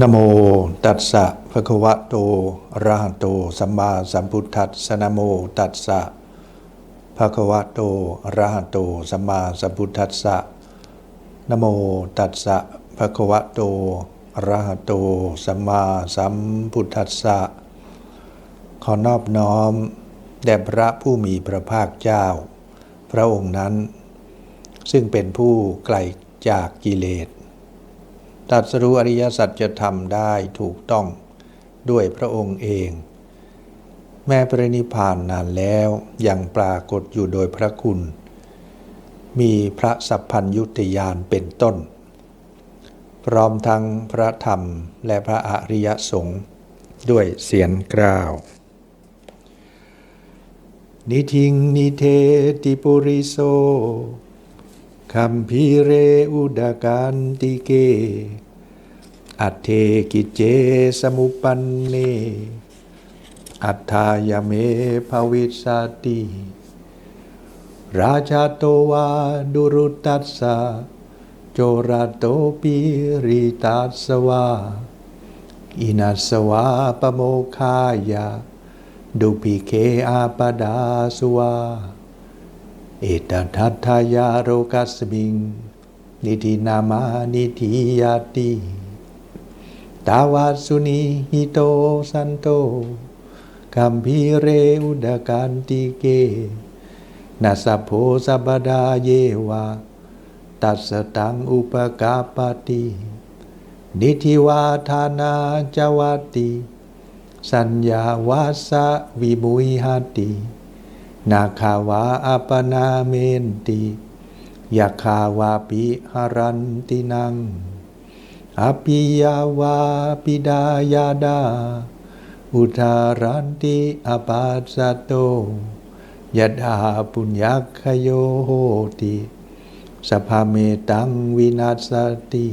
นโมตัสสะภะคะวะโตอะระหะโต สัมมาสัมพุทธัสสะนโมตัสสะภะคะวะโตอะระหะโต สัมมาสัมพุทธัสสะนโมตัสสะภะคะวะโตอะระหะโต สัมมาสัมพุทธัสสะขอนอบน้อม แด่พระผู้มีพระภาคเจ้า พระองค์นั้น ซึ่งเป็นผู้ไกลจากกิเลส ตรัสรู้อริยสัจธรรมได้ถูกต้องด้วยพระองค์เอง แม้ปรินิพพานนานแล้วยังปรากฏอยู่โดยพระคุณ มีพระสัพพัญยุตยานเป็นต้น พร้อมทั้งพระธรรมและพระอริยสงฆ์ด้วยเสียงกล่าว นิทิงนิเทติปุริโส คัมพีเรอุดาการติเก อัตเทกิจเจสมุปันเน อัตถายเมภวิสสติราชาโตวาดุรุตัสสะโจราโตปิริตัสวาอินัสวาปโมคายาดุปิเคอาปดาสวา เอตทัตทายาโรกัสมิง นิธินามานิธิยาติตาวาสุนีหิโตสันโตคัมพีเรอุดการติเกนัสะโพสัปดาเยวาตัสสตังอุปกาปตินิธิวาทานาจวติ สัญญาวาสะวิมุยหติ นาคาวาอัปนาเมนติยาคาวาปิหารันตินังอภิยาวาปิดายาดา อุทารันติอปัสสโตยดาปุญญคโยโหติสภาเมตังวินัสติ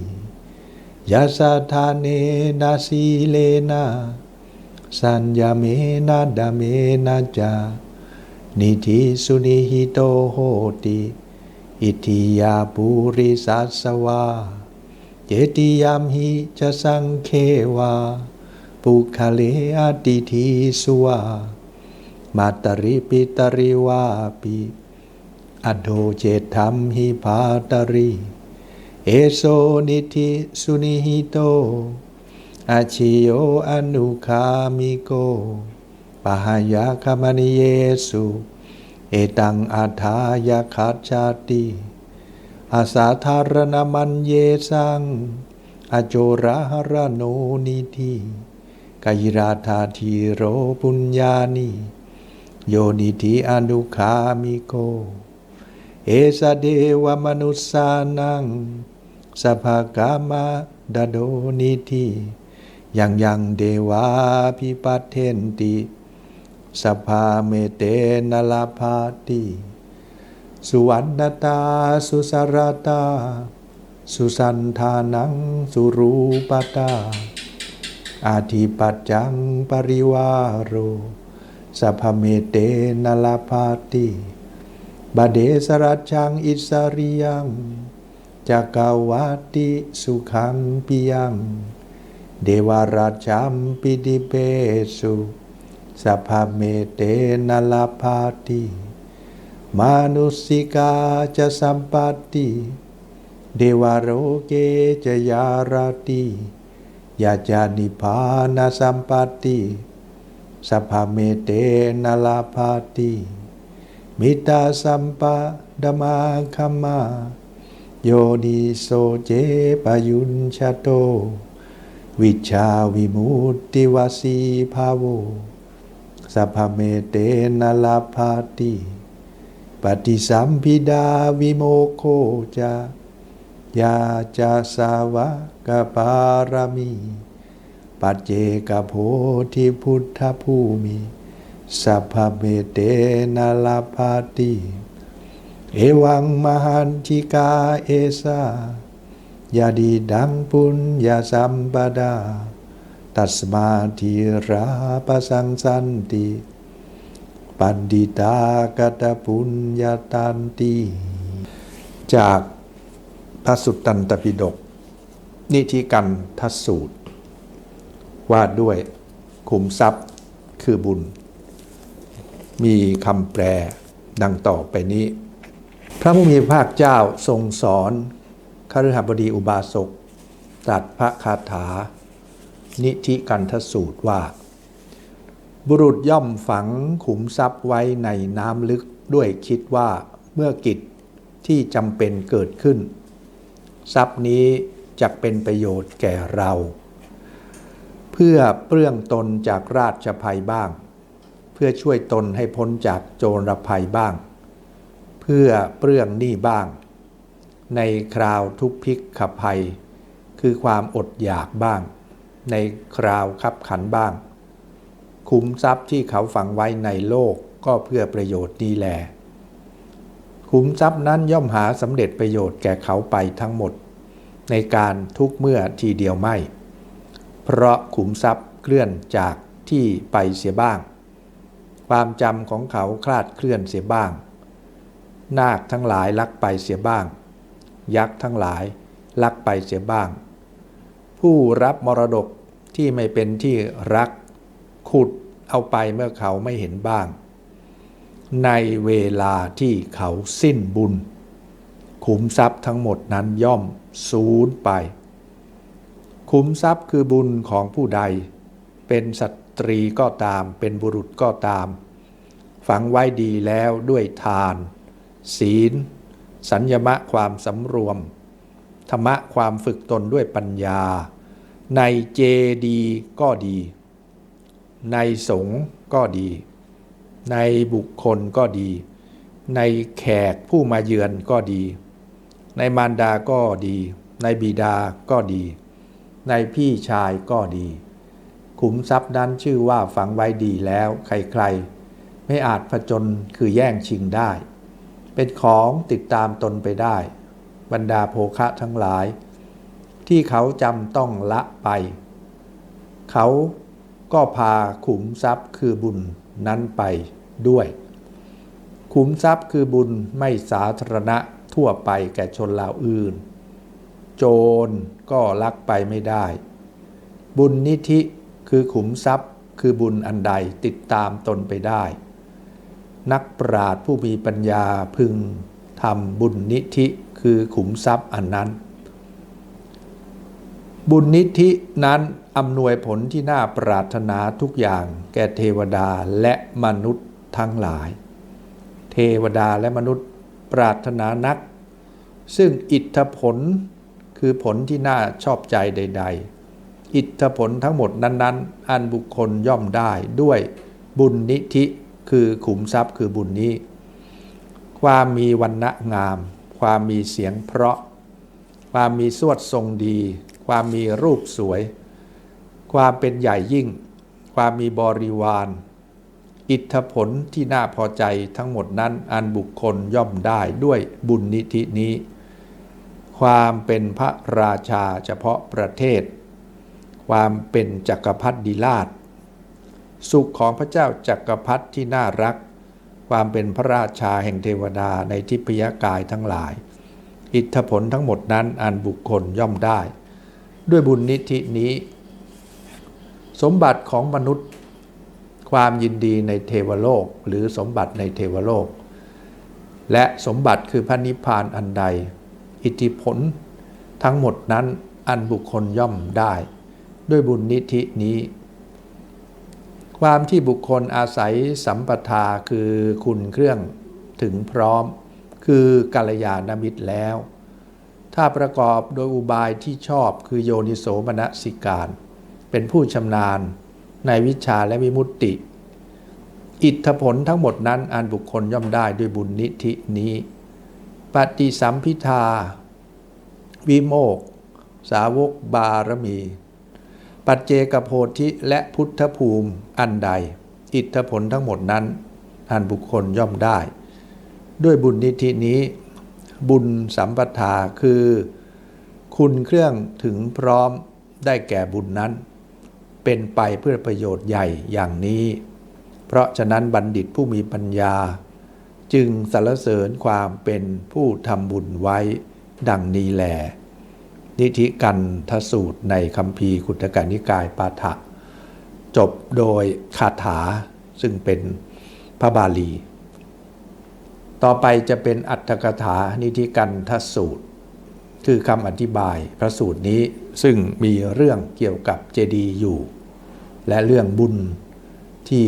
ยาสาธาเนนาสีเลนะสัญญาเมนะดาเมนะจา นิธิสุนิหิโตโหติ อิทิยาปุริสัสวา เจติยามหิจะสังเควา ปุคเลอติทีสวา มาตริปิตริวาปิอโดเจธรรมหิภาตริ เอโซนิธิสุนิหิโตอาชิโยอนุคามิโก ปหายาคามนิเยสุเอตังอาทายาคัจจาติอาสาธารณมันเยสังอโจระหรโนนิธิกายราธาทีโรปุญญานิโยนิธิอนุคามิโก เอสเดวมนุสสานังสภากามะดโดนิธิยังยังเดวาพิปัตเทนติ สภาเมเตนลาภาติสุวรรณตาสุสารตา สุสันธานังสุรูปตา อาทิปัจจังปริวาโรสภเมเตนลาภาติบาเดสรัจจังอิสริยังจักกาวาติสุขังปิยัง เดวาราชัมปิดิเปสุ สัพพเมเตนะลาภาติมานุสิกาจะสัมปัติเดวาโรเกจะยาราติยาจานิพานาสัมปัติสัพพเมเตนะลาภาติมิตาสัมปะดมาคัมมาโยนิโสเจปยุญชาโต วิชาวิมุตติวาสีภาโว สัพพเมเตนะลาภาติปฏิสัมพิดาวิโมโคจายาจาสาวกปารมีปัจเจกโพธิพุทธภูมิสัพพเมเตนะลาภาติเอวังมหันติกาเอสายาดีดังปุญญาสัมปดา ตัสมาธิราปสังสันติ ปันดิตากตปุญญาตันติ จากพระสุตตันตปิฎกนิธิกันทสูตร ว่าด้วยขุมทรัพย์คือบุญ มีคำแปลดังต่อไปนี้ พระผู้มีพระภาคเจ้าทรงสอนคฤหบดีอุบาสกตรัสพระคาถา นิธิกันทสูตรว่า บุรุษย่อมฝังขุมทรัพย์ไว้ในน้ำลึกด้วยคิดว่าเมื่อกิจที่จำเป็นเกิดขึ้น ทรัพย์นี้จะเป็นประโยชน์แก่เรา เพื่อเปลื้องตนจากราชภัยบ้าง เพื่อช่วยตนให้พ้นจากโจรภัยบ้าง เพื่อเปลื้องหนี้บ้าง ในคราวทุกพิกขภัย คือความอดอยากบ้าง ในคราวคับขันบ้าง คุ้มทรัพย์ที่เขาฝังไว้ในโลกก็เพื่อประโยชน์นี้แหลคุ้มทรัพย์นั้นย่อมหาสำเร็จประโยชน์แก่เขาไปทั้งหมด ในการทุกเมื่อทีเดียวไม่ เพราะขุมทรัพย์เคลื่อนจากที่ไปเสียบ้าง ความจำของเขาคลาดเคลื่อนเสียบ้าง นาคทั้งหลายลักไปเสียบ้าง ยักษ์ทั้งหลายลักไปเสียบ้าง ผู้รับมรดกที่ไม่เป็นที่รักขุดเอาไปเมื่อเขาไม่เห็นบ้าง ในเวลาที่เขาสิ้นบุญ ขุมทรัพย์ทั้งหมดนั้นย่อมสูญไป ขุมทรัพย์คือบุญของผู้ใด เป็นสตรีก็ตาม เป็นบุรุษก็ตาม ฝังไว้ดีแล้วด้วยทาน ศีล สัญญมะความสำรวม ธรรมะความฝึกตนด้วยปัญญา ในเจดีก็ดี ในสงฆ์ก็ดี ในบุคคลก็ดี ในแขกผู้มาเยือนก็ดี ในมารดาก็ดี ในบิดาก็ดี ในพี่ชายก็ดีขุมทรัพย์นั้นชื่อว่าฝังไว้ดีแล้วใครๆ ไม่อาจผจญคือแย่งชิงได้ เป็นของติดตามตนไปได้ บรรดาโภคะทั้งหลาย ที่เขาจำต้องละไป เขาก็พาขุมทรัพย์คือบุญนั้นไปด้วย ขุมทรัพย์คือบุญไม่สาธารณะทั่วไปแก่ชนเหล่าอื่น โจรก็ลักไปไม่ได้ บุญนิธิคือขุมทรัพย์คือบุญอันใดติดตามตนไปได้ นักปราชญ์ผู้มีปัญญาพึงทำบุญนิธิ คือขุมทรัพย์อันนั้น บุญนิธินั้นอำนวยผลที่น่าปรารถนาทุกอย่างแก่เทวดาและมนุษย์ทั้งหลาย เทวดาและมนุษย์ปรารถนานัก ซึ่งอิทธผลคือผลที่น่าชอบใจใด ๆ อิทธผลทั้งหมดนั้น ๆ อันบุคคลย่อมได้ด้วยบุญนิธิคือขุมทรัพย์คือบุญนี้ ความมีวันณะงาม ความมีเสียงเพราะ ความมีสวดทรงดี ความมีรูปสวย ความเป็นใหญ่ยิ่ง ความมีบริวาร อิทธผลที่น่าพอใจทั้งหมดนั้นอันบุคคลย่อมได้ด้วยบุญนิธินี้ ความเป็นพระราชาเฉพาะประเทศ ความเป็นจักรพรรดิราชสุขของพระเจ้าจักรพรรดิที่น่ารัก ความเป็นพระราชาแห่งเทวดาในทิพยกายทั้งหลาย อิทธผลทั้งหมดนั้นอันบุคคลย่อมได้ ด้วยบุญนิธินี้ สมบัติของมนุษย์ ความยินดีในเทวโลกหรือสมบัติในเทวโลก และสมบัติคือพระนิพพานอันใด อิทธิผลทั้งหมดนั้นอันบุคคลย่อมได้ ด้วยบุญนิธินี้ ความที่บุคคลอาศัยสัมปทาคือคุณเครื่องถึงพร้อม คือกัลยาณมิตรแล้ว ถ้าประกอบโดยอุบายที่ชอบคือโยนิโสมนสิการ เป็นผู้ชำนาญในวิชาและวิมุตติ อิทธผลทั้งหมดนั้นอันบุคคลย่อมได้ด้วยบุญนิธินี้ ปฏิสัมพิทา วิโมก สาวกบารมี ปัจเจกโพธิและพุทธภูมิอันใด อิทธผลทั้งหมดนั้น อันบุคคลย่อมได้ ด้วยบุญนิธินี้ บุญสัมปทาคือ คุณเครื่องถึงพร้อมได้แก่บุญนั้น เป็นไปเพื่อประโยชน์ใหญ่อย่างนี้ เพราะฉะนั้นบัณฑิตผู้มีปัญญา จึงสรรเสริญความเป็นผู้ทำบุญไว้ดังนี้แล นิธิกันทสูตรในคำพีขุตกานิกายปาฐะจบโดยคาถาซึ่งเป็นพระบาลี ต่อไปจะเป็นอัตถกถานิธิกันทสูตร คือคำอธิบายพระสูตรนี้ซึ่งมีเรื่องเกี่ยวกับเจดีย์อยู่ และเรื่องบุญที่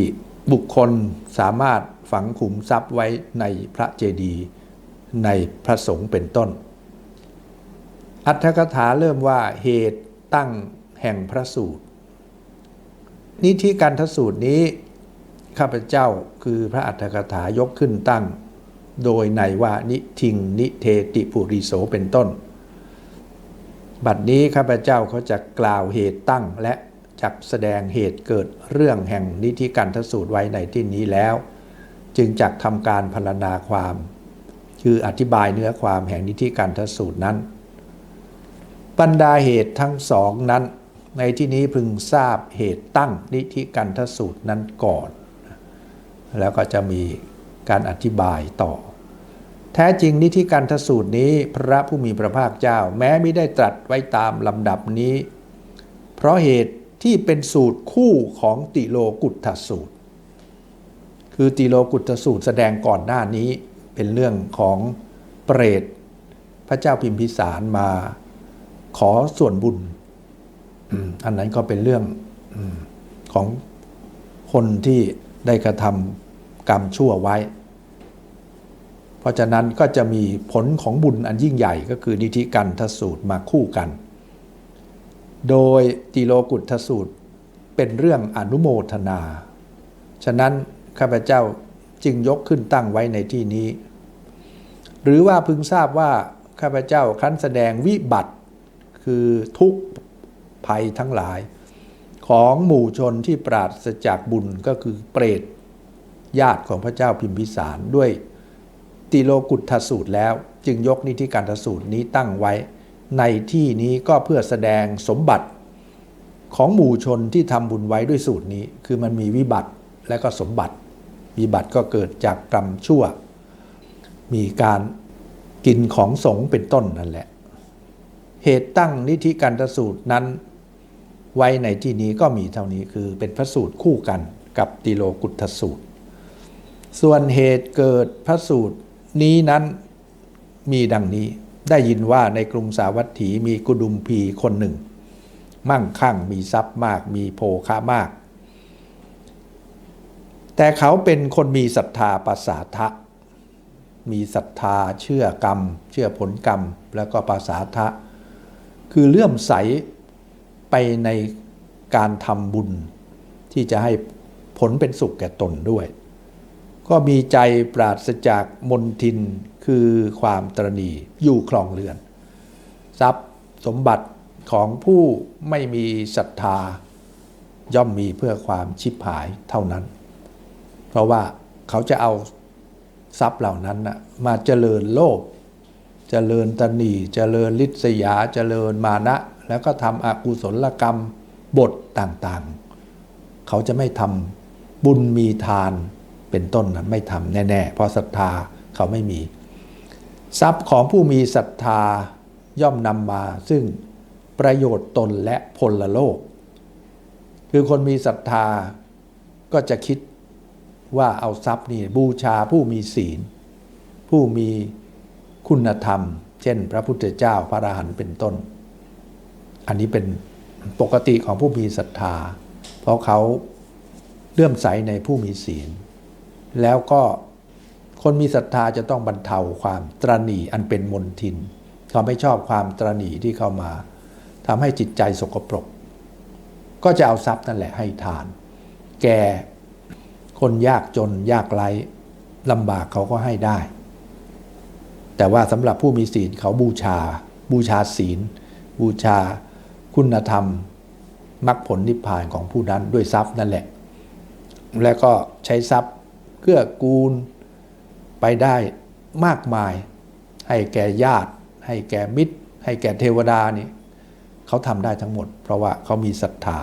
บุคคลสามารถฝังขุมทรัพย์ไว้ในพระเจดีย์ในพระสงฆ์เป็นต้น อัตถกถาเริ่มว่าเหตุตั้งแห่งพระสูตร นิธิการทสูตรนี้ ข้าพเจ้าคือพระอัตถกถายกขึ้นตั้ง โดยในว่านิทิงนิเทติปุริโสเป็นต้น บัดนี้ข้าพเจ้าเขาจะกล่าวเหตุตั้งและจักแสดงเหตุเกิดเรื่องแห่งนิธิการทสูตรไว้ในที่นี้แล้ว จึงจักทำการพรรณนาความ คืออธิบายเนื้อความแห่งนิธิการทสูตรนั้น บรรดาเหตุทั้งสองนั้น ในที่นี้พึงทราบเหตุตั้งนิธิกันทสูตรนั้นก่อน แล้วก็จะมีการอธิบายต่อ แท้จริงนิธิกันทสูตรนี้พระผู้มีพระภาคเจ้าแม้ไม่ได้ตรัสไว้ตามลำดับนี้ เพราะเหตุที่เป็นสูตรคู่ของติโลกุตทสูตร คือติโลกุตทสูตรแสดงก่อนหน้านี้เป็นเรื่องของเปรตพระเจ้าพิมพิสารมา ขอส่วนบุญอันนั้นก็เป็นเรื่องของคนที่ได้กระทำกรรมชั่วไว้ เพราะฉะนั้นก็จะมีผลของบุญอันยิ่งใหญ่ก็คือนิธิกันทสูตรมาคู่กัน โดยติโลกุตทสูตรเป็นเรื่องอนุโมทนา ฉะนั้นข้าพเจ้าจึงยกขึ้นตั้งไว้ในที่นี้ หรือว่าพึงทราบว่าข้าพเจ้าครั้นแสดงวิบัติ คือทุกภัยทั้งหลาย ของหมู่ชนที่ปราศจากบุญก็คือเปรตญาติของพระเจ้าพิมพิสารด้วยติโลกุตทสูตรแล้ว จึงยกนิธิการทสูตรนี้ตั้งไว้ ในที่นี้ก็เพื่อแสดงสมบัติของหมู่ชนที่ทำบุญไว้ด้วยสูตรนี้ คือมันมีวิบัติและก็สมบัติ วิบัติก็เกิดจากกรรมชั่ว มีการกินของสงเป็นต้นนั่นแหละ เหตุตั้งนิธิการสูตรนั้น ไว้ในที่นี้ก็มีเท่านี้คือเป็นพระสูตรคู่กันกับติโลกุตสูตร ส่วนเหตุเกิดพระสูตรนี้นั้นมีดังนี้ได้ยินว่าในกรุงสาวัตถีมีกุดุมพีคนหนึ่ง มั่งคั่งมีทรัพย์มากมีโภคะมาก แต่เขาเป็นคนมีศรัทธาปัสสาทะ มีศรัทธาเชื่อกรรม เชื่อผลกรรม แล้วก็ปัสสาทะ คือเลื่อมใสไปในการทำบุญ ที่จะให้ผลเป็นสุขแก่ตนด้วย ก็มีใจปราศจากมนทินคือความตรณีอยู่คลองเรือน ทรัพย์สมบัติของผู้ไม่มีศรัทธา ย่อมมีเพื่อความชิบหายเท่านั้น เพราะว่าเขาจะเอาทรัพย์เหล่านั้นนะมาเจริญโลภ เจริญตนีเจริญลิษยาเจริญมานะ แล้วก็ทำอกุศลกรรมบทต่างๆ เขาจะไม่ทำบุญมีทานเป็นต้นนะไม่ทำแน่ๆ เพราะศรัทธาเขาไม่มี ทรัพย์ของผู้มีศรัทธาย่อมนำมา ซึ่งประโยชน์ตนและพลโลก คือคนมีศรัทธาก็จะคิดว่าเอาทรัพย์นี่บูชาผู้มีศีล ผู้มี คุณธรรม เช่น พระพุทธเจ้าพระอรหันต์เป็นต้น อันนี้เป็นปกติของผู้มีศรัทธา เพราะเขาเลื่อมใสในผู้มีศีล แล้วก็คนมีศรัทธาจะต้องบรรเทาความตรณีอันเป็นมนทิน เขาไม่ชอบความตรณีที่เข้ามาทำให้จิตใจสกปรก ก็จะเอาทรัพย์นั่นแหละให้ทาน แก่คนยากจนยากไร้ลำบากเขาก็ให้ได้ แต่ว่าสำหรับผู้มีศีลเขาบูชา บูชาศีล บูชาคุณธรรมมรรคผลนิพพานของผู้นั้นด้วยทรัพย์นั่นแหละ และก็ใช้ทรัพย์เกื้อกูลไปได้มากมาย ให้แก่ญาติ ให้แก่มิตร ให้แก่เทวดานี่เขาทำได้ทั้งหมด เพราะว่าเขามีศรัทธา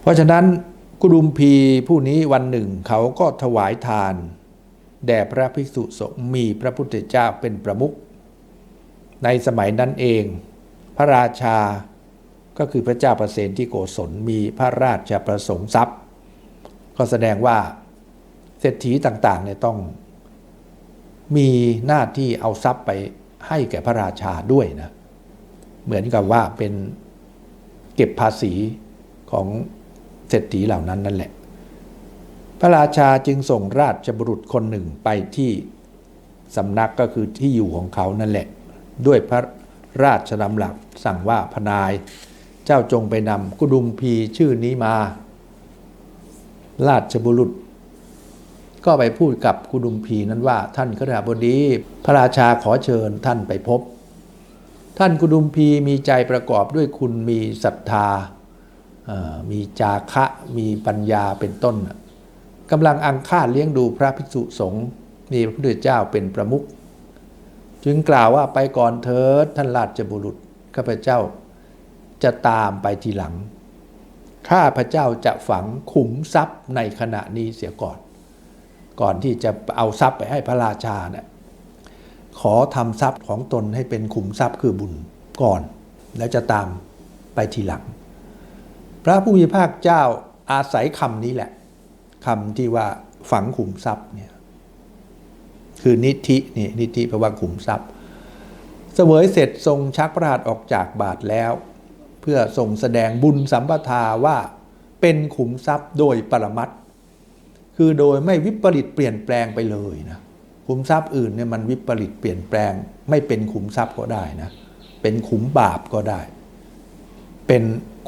เพราะฉะนั้นกุดุมพีผู้นี้วันหนึ่งเขาก็ถวายทาน แด่พระภิกษุสงฆ์มีพระพุทธเจ้าเป็นประมุขในสมัยนั้นเอง พระราชาก็คือพระเจ้าประเสนที่โกศลมีพระราชประสงค์ทรัพย์ ก็แสดงว่าเศรษฐีต่างๆเนี่ยต้องมีหน้าที่เอาทรัพย์ไปให้แก่พระราชาด้วยนะ เหมือนกับว่าเป็นเก็บภาษีของเศรษฐีเหล่านั้นนั่นแหละ พระราชาจึงส่งราชบุรุษคนหนึ่งไปที่สำนักก็คือที่อยู่ของเขานั่นแหละ ด้วยพระราชดำหลักสั่งว่าพนาย เจ้าจงไปนำกุดุมพีชื่อนี้มา ราชบุรุษ ก็ไปพูดกับกุดุมพีนั้นว่าท่านขณาบดี พระราชาขอเชิญท่านไปพบ ท่านกุดุมพีมีใจประกอบด้วยคุณมีศรัทธา มีจาคะมีปัญญาเป็นต้น กำลังอังคาดเลี้ยงดูพระภิกษุสงฆ์มีพระพุทธเจ้าเป็นประมุขจึงกล่าวว่าไปก่อนเถิดท่านราชบุรุษข้าพเจ้าจะตามไปทีหลัง ข้าพเจ้าจะฝังขุมทรัพย์ในขณะนี้เสียก่อน ก่อนที่จะเอาทรัพย์ไปให้พระราชาเนี่ยขอทำทรัพย์ของตนให้เป็นขุมทรัพย์คือบุญก่อน แล้วจะตามไปทีหลัง พระผู้มีภาคเจ้าอาศัยคำนี้แหละ คำที่ว่าฝังขุมทรัพย์เนี่ยคือนิธินี่นิธิแปลว่าขุมทรัพย์ เสวยเสร็จทรงชักพระหัตถ์ออกจากบาทแล้ว เพื่อทรงแสดงบุญสัมปทาว่าเป็นขุมทรัพย์โดยปรมัตถ์คือโดยไม่วิปริตเปลี่ยนแปลงไปเลยนะขุมทรัพย์อื่นเนี่ยมันวิปริตเปลี่ยนแปลง ไม่เป็นขุมทรัพย์ก็ได้นะเป็นขุมบาปก็ได้ เป็น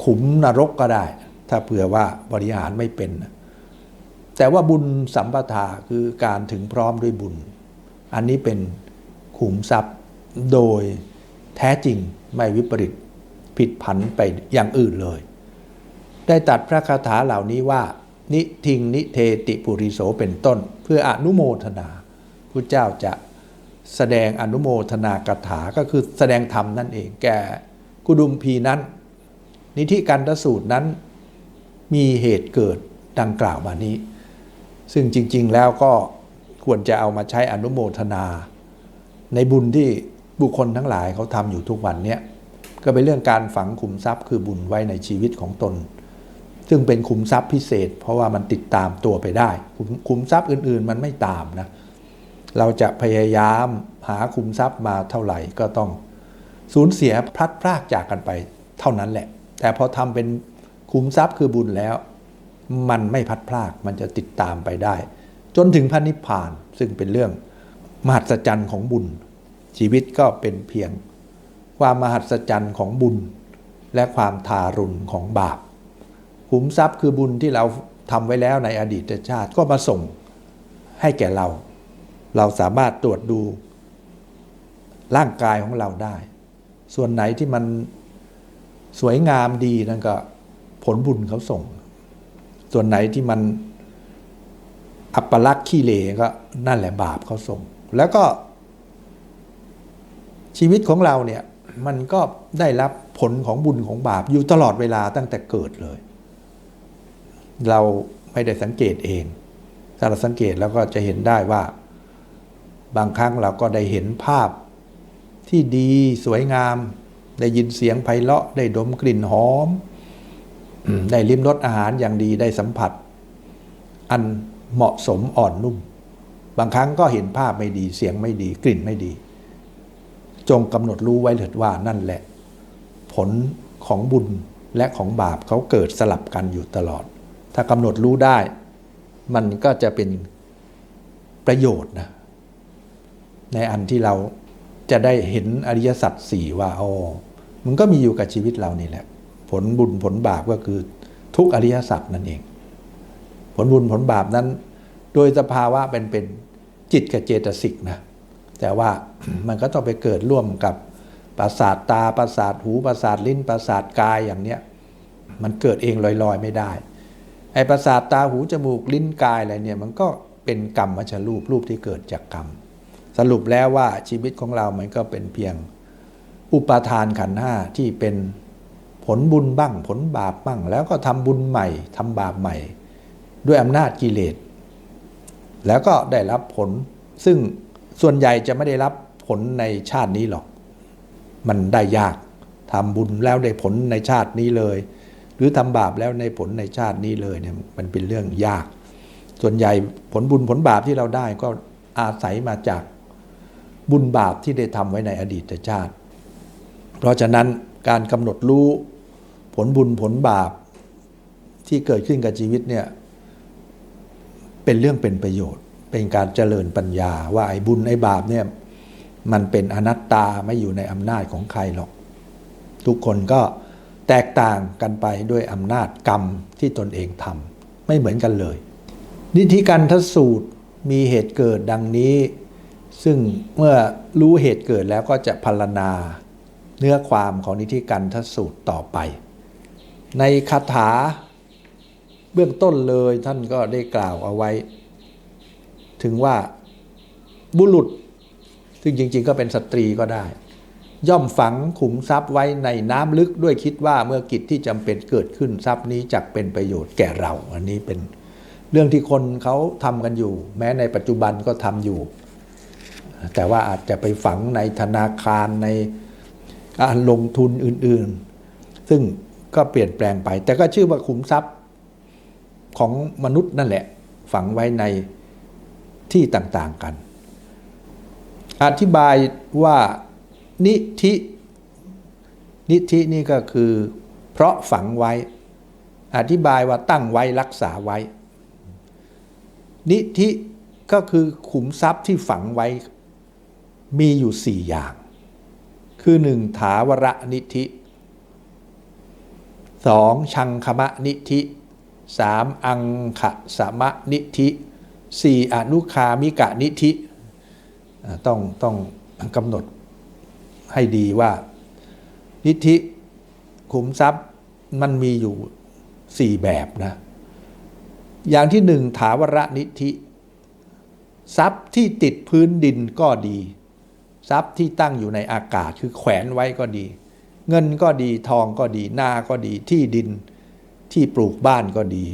ขุมนรกก็ได้ ถ้าเผื่อว่าบริหารไม่เป็นนะ แต่ว่าบุญสัมปทาคือการถึงพร้อมด้วยบุญ อันนี้เป็นขุมทรัพย์โดยแท้จริงไม่วิปริตผิดผันไปอย่างอื่นเลย ได้ตัดพระคาถาเหล่านี้ว่า นิทิงนิเทติปุริโสเป็นต้น เพื่ออนุโมทนาพระเจ้าจะแสดงอนุโมทนากถาก็คือแสดงธรรมนั่นเองแก่กุดุมพีนั้น นิธิกันตสูตรนั้นมีเหตุเกิดดังกล่าวมานี้ ซึ่งจริง ๆ แล้วก็ควรจะเอามาใช้อนุโมทนา ในบุญที่บุคคลทั้งหลายเขาทำอยู่ทุกวันเนี้ยก็เป็นเรื่องการฝังขุมทรัพย์คือบุญไว้ในชีวิตของตน ซึ่งเป็นขุมทรัพย์พิเศษ เพราะว่ามันติดตามตัวไปได้ขุมขุมทรัพย์อื่น ๆ มันไม่ตามนะเราจะพยายามหาขุมทรัพย์มาเท่าไหร่ก็ต้องสูญเสียพลัดพรากจากกันไปเท่านั้นแหละ แต่พอทำเป็นขุมทรัพย์คือบุญแล้ว มันไม่พัดพลากมันจะติดตามไปได้ จนถึงพระนิพพาน ซึ่งเป็นเรื่องมหัศจรรย์ของบุญ ชีวิตก็เป็นเพียง ความมหัศจรรย์ของบุญ และความทารุณของบาปขุมทรัพย์คือบุญที่เราทำไว้แล้วในอดีตชาติก็มาส่งให้แก่เรา เราสามารถตรวจดูร่างกายของเราได้ ส่วนไหนที่มันสวยงามดีนั่นก็ผลบุญเขาส่ง ส่วนไหนที่มันอัปลักษณ์ขี้เหร่ก็นั่นแหละบาปเขาส่ง แล้วก็ชีวิตของเราเนี่ยมันก็ได้รับผลของบุญของบาปอยู่ตลอดเวลาตั้งแต่เกิดเลย เราไม่ได้สังเกตเอง ถ้าเราสังเกตแล้วก็จะเห็นได้ว่า บางครั้งเราก็ได้เห็นภาพที่ดีสวยงาม ได้ยินเสียงไพเราะได้ดมกลิ่นหอม ได้ลิ้มรสอาหารอย่างดีได้สัมผัส อันเหมาะสมอ่อนนุ่ม บางครั้งก็เห็นภาพไม่ดีเสียงไม่ดีกลิ่นไม่ดี จงกำหนดรู้ไว้เถิดว่านั่นแหละ ผลของบุญและของบาปเขาเกิดสลับกันอยู่ตลอด ถ้ากำหนดรู้ได้ มันก็จะเป็นประโยชน์นะในอันที่เราจะได้เห็นอริยสัจสี่ว่าอ๋อมันก็มีอยู่กับชีวิตเรานี่แหละ ผลบุญผลบาปก็คือทุกอริยสัจนั่นเอง ผลบุญผลบาปนั้น โดยสภาวะเป็นเป็นจิตกับเจตสิกนะแต่ว่ามันก็ต้องไปเกิดร่วมกับประสาทตาประสาทหูประสาทลิ้นประสาทกายอย่างเนี้ยมันเกิดเองลอยๆไม่ได้ไอ้ประสาทตาหูจมูกลิ้นกายอะไรเนี่ยมันก็เป็นกรรมมัชรูปรูปที่เกิดจากกรรม สรุปแล้วว่าชีวิตของเรามันก็เป็นเพียงอุปาทานขันธ์ห้าที่เป็น ผลบุญบ้างผลบาปบ้างแล้วก็ทำบุญใหม่ทำบาปใหม่ ด้วยอำนาจกิเลส แล้วก็ได้รับผล ซึ่งส่วนใหญ่จะไม่ได้รับผลในชาตินี้หรอก มันได้ยากทำบุญแล้วได้ผลในชาตินี้เลย หรือทำบาปแล้วในผลในชาตินี้เลยเนี่ยมันเป็นเรื่องยาก ส่วนใหญ่ผลบุญผลบาปที่เราได้ก็อาศัยมาจากบุญบาปที่ได้ทำไว้ในอดีตชาติ เพราะฉะนั้นการกำหนดรู้ ผลบุญผลบาปที่เกิดขึ้นกับชีวิตเนี่ยเป็นเรื่องเป็นประโยชน์ เป็นการเจริญปัญญาว่าไอ้บุญไอ้บาปเนี่ยมันเป็นอนัตตาไม่อยู่ในอำนาจของใครหรอก ทุกคนก็แตกต่างกันไปด้วยอำนาจกรรมที่ตนเองทำไม่เหมือนกันเลย นิธิการทสูตรมีเหตุเกิดดังนี้ ซึ่งเมื่อรู้เหตุเกิดแล้วก็จะพรรณนาเนื้อความของนิธิการทสูตรต่อไป ในคาถาเบื้องต้นเลยท่านก็ได้กล่าวเอาไว้ ถึงว่าบุรุษ ซึ่งจริง ๆ ก็เป็นสตรีก็ได้ ย่อมฝังขุมทรัพย์ไว้ในน้ำลึกด้วยคิดว่าเมื่อกิจที่จำเป็นเกิดขึ้นทรัพย์นี้จักเป็นประโยชน์แก่เรา อันนี้เป็นเรื่องที่คนเขาทำกันอยู่ แม้ในปัจจุบันก็ทำอยู่ แต่ว่าอาจจะไปฝังในธนาคารในการลงทุนอื่น ๆ ซึ่ง ก็เปลี่ยนแปลงไป แต่ก็ชื่อว่าขุมทรัพย์ของมนุษย์นั่นแหละ ฝังไว้ในที่ต่างๆกัน อธิบายว่านิธินิธินี่ก็คือ เพราะฝังไว้ อธิบายว่าตั้งไว้รักษาไว้ นิธิก็คือขุมทรัพย์ที่ฝังไว้มีอยู่สี่อย่าง คือหนึ่งถาวรนิธิ สองชังคมะนิธิสามอังขะสมะนิธิสี่อนุคามิกะนิธิ ต้องต้องกำหนดให้ดีว่า นิธิขุมทรัพย์มันมีอยู่สี่แบบนะ อย่างที่หนึ่งถาวรนิธิ ทรัพย์ที่ติดพื้นดินก็ดี ทรัพย์ที่ตั้งอยู่ในอากาศคือแขวนไว้ก็ดี เงินก็ดีทองก็ดี นาก็ดีที่ดินที่ปลูกบ้านก็ดี